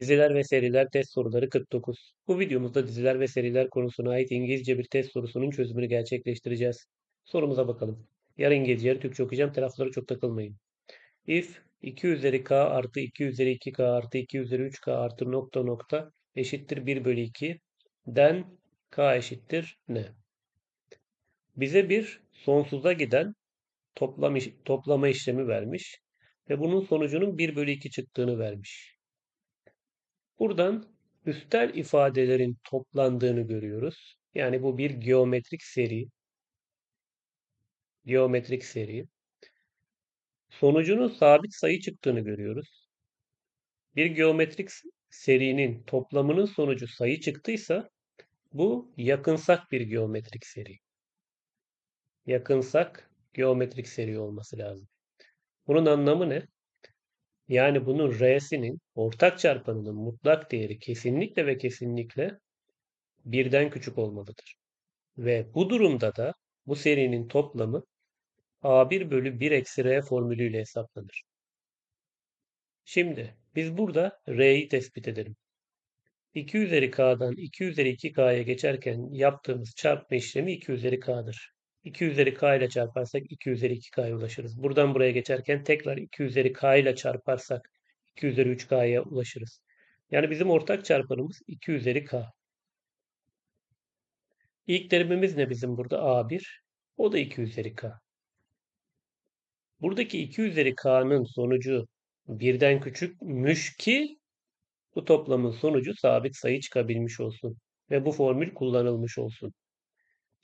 Diziler ve seriler test soruları 49. Bu videomuzda diziler ve seriler konusuna ait İngilizce bir test sorusunun çözümünü gerçekleştireceğiz. Sorumuza bakalım. Yarı İngilizce, yarı Türkçe okuyacağım. Telaffuzlara çok takılmayın. If 2 üzeri k artı 2 üzeri 2k artı 2 üzeri 3k artı nokta nokta eşittir 1 bölü 2 den k eşittir ne? Bize bir sonsuza giden toplam toplama işlemi vermiş ve bunun sonucunun 1 bölü 2 çıktığını vermiş. Buradan üstel ifadelerin toplandığını görüyoruz. Yani bu bir geometrik seri. Geometrik seri. Sonucunun sabit sayı çıktığını görüyoruz. Bir geometrik serinin toplamının sonucu sayı çıktıysa bu yakınsak bir geometrik seri. Yakınsak geometrik seri olması lazım. Bunun anlamı ne? Yani bunun R'sinin ortak çarpanının mutlak değeri kesinlikle ve kesinlikle birden küçük olmalıdır. Ve bu durumda da bu serinin toplamı A1 bölü 1 eksi R formülüyle hesaplanır. Şimdi biz burada R'yi tespit edelim. 2 üzeri K'dan 2 üzeri 2K'ya geçerken yaptığımız çarpma işlemi 2 üzeri K'dır. 2 üzeri K ile çarparsak 2 üzeri 2K'ya ulaşırız. Buradan buraya geçerken tekrar 2 üzeri K ile çarparsak 2 üzeri 3K'ya ulaşırız. Yani bizim ortak çarpanımız 2 üzeri K. İlk terimimiz ne bizim burada? A1. O da 2 üzeri K. Buradaki 2 üzeri K'nın sonucu birden küçükmüş ki bu toplamın sonucu sabit sayı çıkabilmiş olsun. Ve bu formül kullanılmış olsun.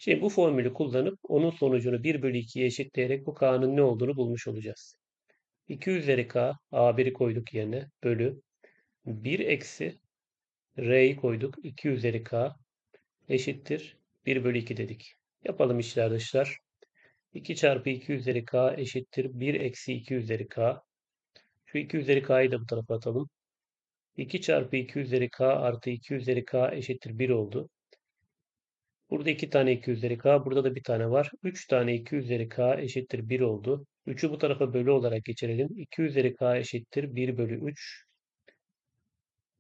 Şimdi bu formülü kullanıp onun sonucunu 1 bölü 2'ye eşitleyerek bu K'nın ne olduğunu bulmuş olacağız. 2 üzeri K, A1'i koyduk yerine, bölü 1 eksi R'yi koyduk. 2 üzeri K eşittir 1 bölü 2 dedik. Yapalım içler dışlar. 2 çarpı 2 üzeri k eşittir 1 eksi 2 üzeri k. Şu 2 üzeri k'yı da bu tarafa atalım. 2 çarpı 2 üzeri k artı 2 üzeri k eşittir 1 oldu. Burada 2 tane 2 üzeri k. Burada da bir tane var. 3 tane 2 üzeri k eşittir 1 oldu. 3'ü bu tarafa bölü olarak geçirelim. 2 üzeri k eşittir 1 bölü 3.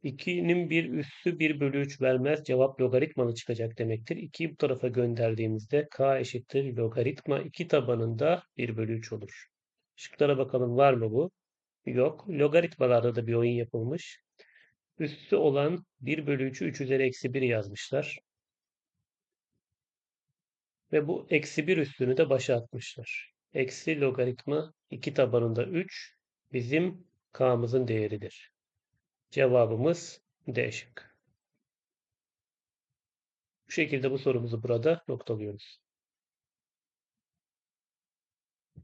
2'nin bir üssü 1 bölü 3 vermez. Cevap logaritmalı çıkacak demektir. 2'yi bu tarafa gönderdiğimizde k eşittir logaritma 2 tabanında 1 bölü 3 olur. Şıklara bakalım var mı bu? Yok. Logaritmalarda da bir oyun yapılmış. Üssü olan 1 bölü 3'ü 3 üzeri eksi 1 yazmışlar. Ve bu eksi 1 üstünü de başa atmışlar. Eksi logaritma 2 tabanında 3 bizim k'mızın değeridir. Cevabımız D şıkkı. Bu şekilde bu sorumuzu burada noktalıyoruz.